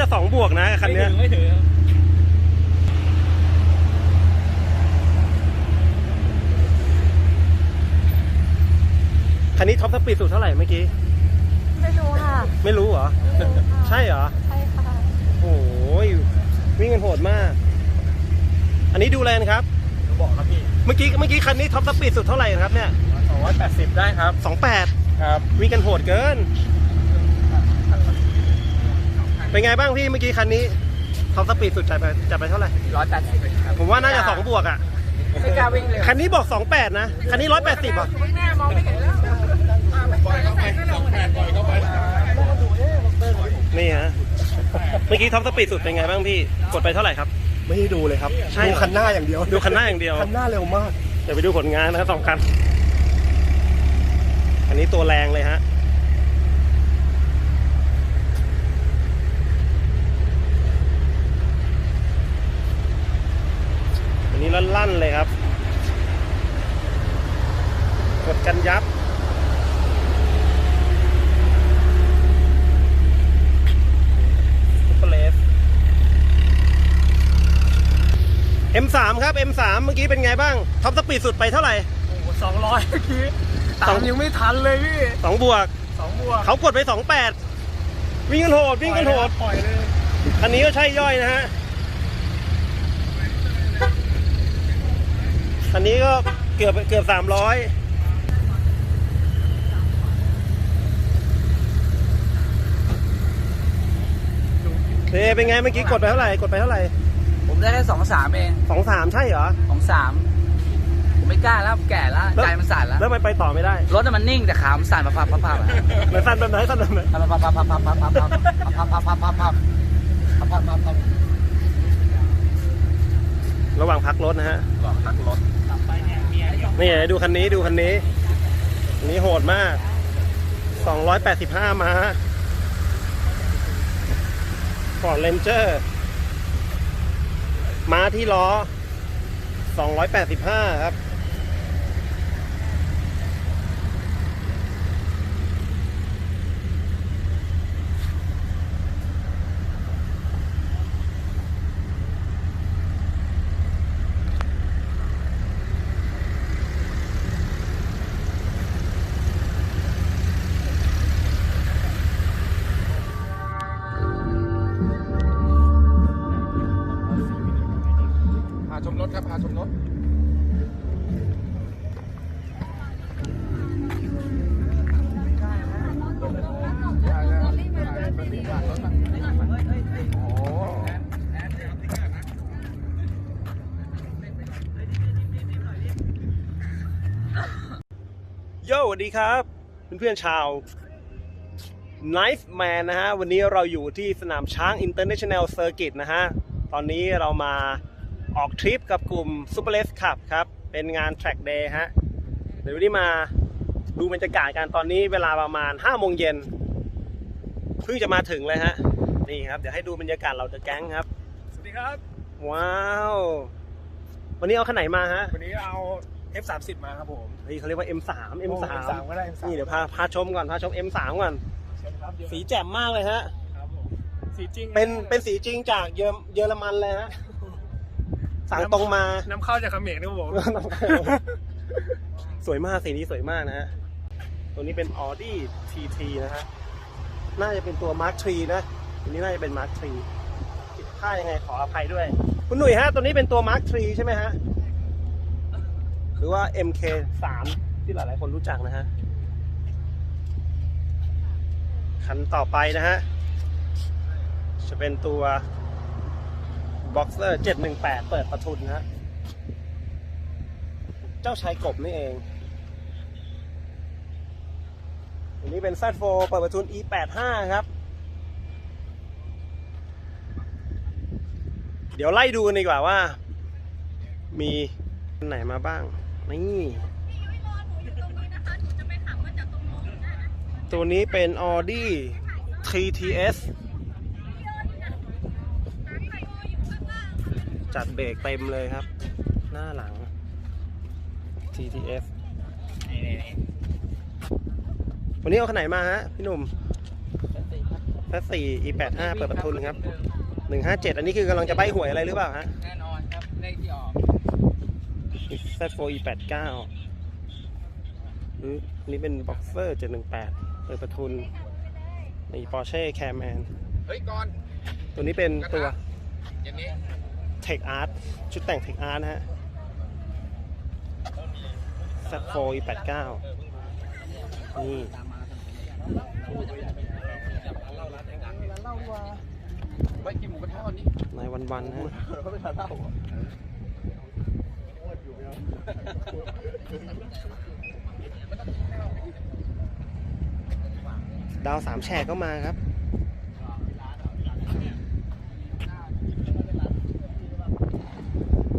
จะสองบวกนะคันเนี้ยไม่ถึงไม่ถึงคันนี้ท็อปสปีดสุดเท่าไหร่เมื่อกี้ ไม่รู้ค่ะ ไม่รู้เหรอไม่รู้ค่ะใช่เหรอ ใช่ค่ะ โอ้ยวิ่งกันโหดมาก อันนี้ดูแลนครับ บอกครับพี่ เมื่อกี้เมื่อกี้คันนี้ท็อปสปีดสุดเท่าไหร่ครับเนี่ยสองร้อยแปดสิบได้ครับสองแปดครับ วิ่งกันโหดเกิน เป็นไงบ้างพี่เมื่อกี้คันนี้ท็อปสปีดสุดจัดไปจัดไปเท่าไหร่ ร้อยแปดสิบครับผมว่าน่าจะสองบวกอะ ไม่กล้าวิ่งเลยคันนี้บอกสองแปดนะ คันนี้ร้อยแปดสิบอะหน้ามองไม่เห็นแล้วปล่อยเข้าไปสองแปดปล่อยเข้าไปนี่ฮะ เมื่อกี้ท็อปสปีดสุดเป็นไงบ้างพี่ กดไปเท่าไหร่ครับ ไม่ได้ดูเลยครับ ใช่เหรอ ดูคันหน้าอย่างเดียว ดูคันหน้าอย่างเดียว คันหน้าเร็วมาก เดี๋ยวไปดูผลงานนะครับสองคัน อันนี้ตัวแรงเลยฮะ นนี้ลั่นๆเลยครับ กดกันยับซุปเปอร์เลส M3 ครับ M3 เมื่อกี้เป็นไงบ้าง ท็อปสปีดสุดไปเท่าไหร่ โอ้โหสองร้อยเมื่อกี้สอตางมยังไม่ทันเลยพี่สองบวกสองบวกเขากดไปสองแปดวิ่งกันโหดวิ่งกันโหดปล่อยเลย คันนี้ก็ใช่ย่อยนะฮะ คันนี้ก็เกือบเกือบสามร้อยเฮ้เป็นไงเมื่อกี้กดไปเท่าไหร่ กดไปเท่าไหร่ผมได้แค่สองสามเองสองสามใช่เหรอสองสามผมไม่กล้าแล้วแก่แล้วแล้วใจมันสั่นแล้วแล้วมันไปต่อไม่ได้ รถน่ะมันนิ่งแต่ขามันสั่นพับพับพับพับอะมันสั้นแบบไหนสั้นแบบไหนพับพับพับพับพับพับพับพับพับพับพับพับพับพับพับพับพับ ระหว่างพักรถนะฮะก่อนพักรถนี่ดูคันนี้ดูคันนี้อันนี้โหดมาก 285 ม้าฟอร์ดเรนเจอร์ม้าที่ล้อ 285 ครับ วัสดีครับ เพื่อนๆชาว Knife Man นะฮะ วันนี้เราอยู่ที่สนามช้าง International Circuit นะฮะ ตอนนี้เรามาออกทริปกับกลุ่ม Super Race Club ครับ เป็นงาน Track Day ฮะ เดี๋ยววันนี้มาดูบรรยากาศกันตอนนี้เวลาประมาณ5โมงเย็นเพิ่งจะมาถึงเลยฮะ นี่ครับ เดี๋ยวให้ดูบรรยากาศเราจะแก๊งครับ สวัสดีครับ ว้าว วันนี้เอาคันไหนมาฮะ วันนี้เอา F30 มาครับผมเฮ้ยเขาเรียกว่า M3 M3 M3 ก็ได้ M3 นี่เดี๋ยวพาพาชมก่อนพาชม M3 ก่อนเชิญครับเดี๋ยวสีแจ่มมากเลยฮะครับผมสีจริงเป็นเป็นสีจริงจากเยอรเยอรมันเลยฮะสั่งตรงมาน้ำเข้าจากเขมรครับผมสวยมากสีนี้สวยมากนะฮะตัวนี้เป็น Audi TT นะฮะน่าจะเป็นตัว Mark 3นะตัวนี้น่าจะเป็น Mark 3ผิดพลาดยังไงขออภัยด้วย คุณหนุ่ยฮะตัวนี้เป็นตัว Mark 3ใช่ไหมฮะ หรือว่า MK 3 ที่หลายๆคนรู้จักนะฮะ คันต่อไปนะฮะ จะเป็นตัว Boxer 718 เปิดประทุนนะฮะ เจ้าชายกบนี่เองอันนี้เป็น Z4 เปิดประทุน E85 ครับ เดี๋ยวไล่ดูกันดีกว่าว่า มีอันไหนมาบ้าง นี่ตัวนี้เป็น Audi TTS จัดเบรกเต็มเลยครับ หน้าหลัง TTS วันนี้เอาขนาดไหนมาฮะ พี่หนุ่มแพสสี่ e แปดห้าเปิดประทุนครับหนึ่งห้าเจ็ดอันนี้คือกำลังจะใบหวยอะไรหรือเปล่าฮะ แน่นอนครับ เลขที่ออก Z4 e แปดเก้าอันนี้เป็นบ็อกเซอร์เจ็ดหนึ่งแปดเปิดประทุนนี่ปอร์เช่แคมแมนเฮ้ยก่อน ตัวนี้เป็นตัวอย่างนี้ Tech Art ชุดแต่ง Tech Art นะฮะ Z4 e แปดเก้านี่ไปกินหมูกระทะนี่นายวันวันๆฮะ เขาไม่ทันเล่า ดาวสามแฉกก็มาครับ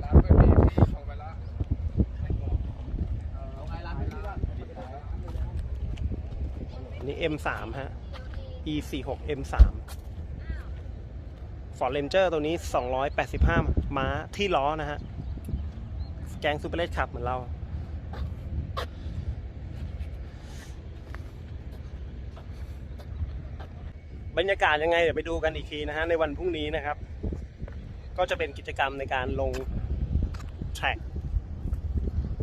ร้านไม่มีที่ของไปละอันนี้ M3 ฮะ E46 M3 Ford Ranger ตัวนี้ 285 ม้าที่ล้อนะฮะ แกงซูเปอร์เลสขับเหมือนเรา บรรยากาศยังไง เดี๋ยวไปดูกันอีกทีนะฮะ ในวันพรุ่งนี้นะครับ ก็จะเป็นกิจกรรมในการลงแทร็ก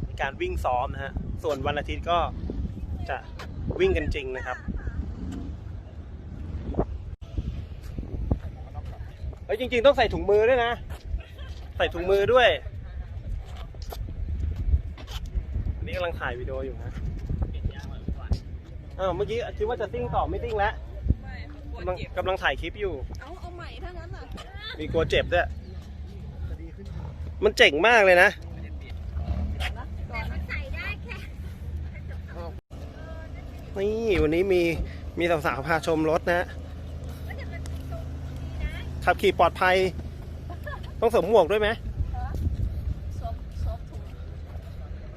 ในการวิ่งซ้อมนะฮะ ส่วนวันอาทิตย์ก็จะวิ่งกันจริงนะครับเฮ้ยจริง ๆ ต้องใส่ถุงมือด้วยนะ ใส่ถุงมือด้วย อันนี้ กำลังถ่ายวิดีโออยู่นะอ้าวเมื่อกี้คิดว่าจะซิ่งต่อไม่ซิ่งแล้วไม่กลัวกำลังเจ็บกำลังถ่ายคลิปอยู่ เอาเอาใหม่ถ้างั้นอะมีกลัวเจ็บด้วยมันเจ๋งมากเลยนะนี่วันนี้มีมีสาวๆพาชมรถนะขับขี่ปลอดภัย ต้องสวมหมวกด้วยไหม ซบซบถุง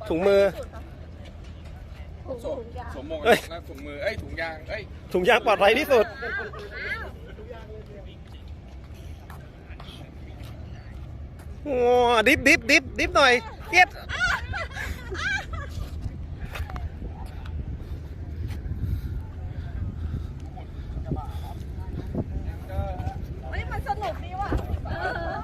ถุงมือถุงถุงยางสวมหมวกเอ้ยแล้วถุงมือ เอ้ย ถุงยาง เอ้ย ถุงยางปลอดภัยที่สุด โอ้ดิฟดิฟดิฟดิฟหน่อยเกียด เฮ้ยมันสนุกดีว่ะเออ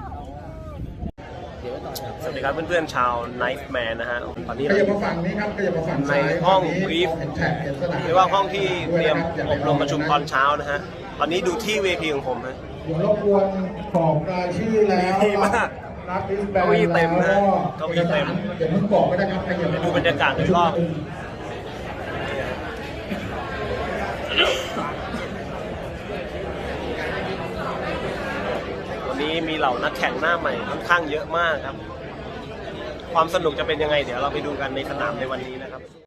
สวัสดี ครับเพื่อนๆชาว Knife Man นะฮะตอนนี้ขเรายับมาฝั่งนี้ครับขยับมาฝั่งในซ้ายห้องฝั่นี้ brief เห็นแท็กเห็นสนามเรียกว่าห้องที่เตรียมด้วอบรมประชุมตอนเช้านะฮะตอนนี้ดูที่เวทีของผมฮะเดี๋ยวรบกวนกรอกรายชื่อแล้วดีมากรับลิสต์แบนเก้าอี้เต็มนะแล้วเก้าอี้เต็มเดี๋ยวเพิ่งบอกก็ได้ครับขยับไปดูบรรยากาศโดยรอบวันนี้มีเหล่านักแข่งหน้าใหม่ค่อนข้างเยอะมากครับ ความสนุกจะเป็นยังไง เดี๋ยวเราไปดูกันในสนามในวันนี้นะครับ